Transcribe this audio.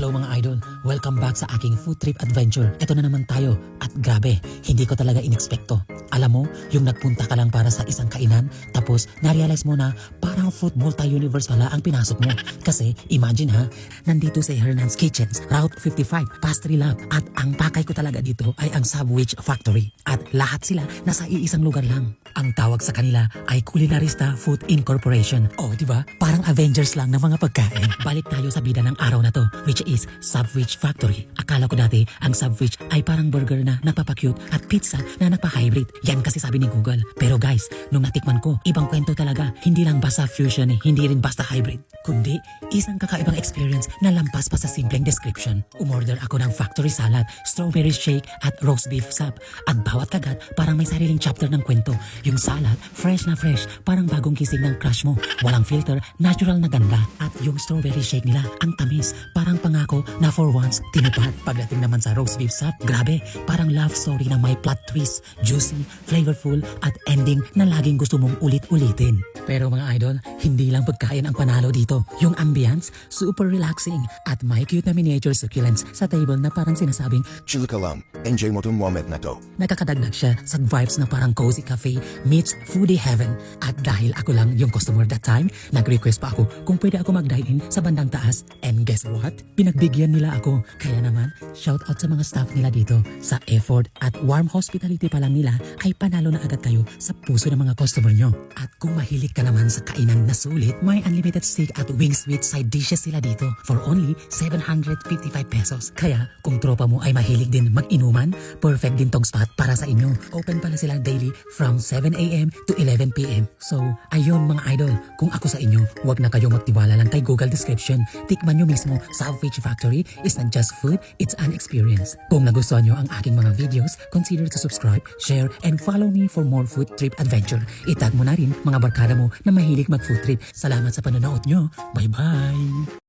Hello mga idol, welcome back sa aking food trip adventure. Ito na naman tayo at grabe, hindi ko talaga inekspekto. Alam mo, yung nagpunta ka lang para sa isang kainan tapos na-realize mo na parang food multi-universe pala ang pinasok mo. Kasi imagine ha, nandito sa Hernan's Kitchens, Route 55, Pastry Lab at ang pakay ko talaga dito ay ang Subwich Factory at lahat sila nasa iisang lugar lang. Ang tawag sa kanila ay Culinarista Food Incorporation. O, di ba? Parang Avengers lang ng mga pagkain. Balik tayo sa bida ng araw na to, which is Subwich Factory. Akala ko dati, ang Subwich ay parang burger na nagpapakyut at pizza na nagpa-hybrid. Yan kasi sabi ni Google. Pero guys, nung natikman ko, ibang kwento talaga. Hindi lang basta fusion eh, hindi rin basta hybrid. Kundi, isang kakaibang experience na lampas pa sa simpleng description. Umorder ako ng factory salad, strawberry shake at roast beef sub. At bawat kagat, parang may sariling chapter ng kwento. Yung salad, fresh na fresh, parang bagong kising ng crush mo. Walang filter, natural na ganda. At yung strawberry shake nila, ang tamis, parang pangako na for once, tinupad. Pagdating naman sa roast beef sub, grabe, parang love story na may plot twist, juicy, flavorful, at ending na laging gusto mong ulit-ulitin. Pero mga idol, hindi lang pagkain ang panalo dito. Yung ambience, super relaxing at may cute na miniature succulents sa table na parang sinasabing Chilkalam, enjoy mo Muhammad na to. nakakadagdag siya sa vibes na parang cozy cafe meets foodie heaven. At dahil ako lang yung customer that time, nag-request pa ako kung pwede ako mag-dine-in sa bandang taas. And guess what? Pinagbigyan nila ako. Kaya naman, shout out sa mga staff nila dito. Sa effort at warm hospitality pa lang nila ay panalo na agad kayo sa puso ng mga customer nyo. At kung mahilig ka naman sa kainan na sulit, may unlimited steak at wings with side dishes sila dito for only 755 pesos. Kaya kung tropa mo ay mahilig din mag-inuman, perfect din tong spot para sa inyo. Open pala sila daily from 7am to 11pm. So, ayun mga idol, kung ako sa inyo, huwag na kayong magtiwala lang kay Google description. Tikman nyo mismo, Subwich Factory is not just food, it's an experience. Kung nagustuhan nyo ang aking mga videos, consider to subscribe, share, and follow me for more food trip adventure. Itag mo na rin mga barkada mo na mahilig mag food trip. Salamat sa panonood nyo. Bye-bye!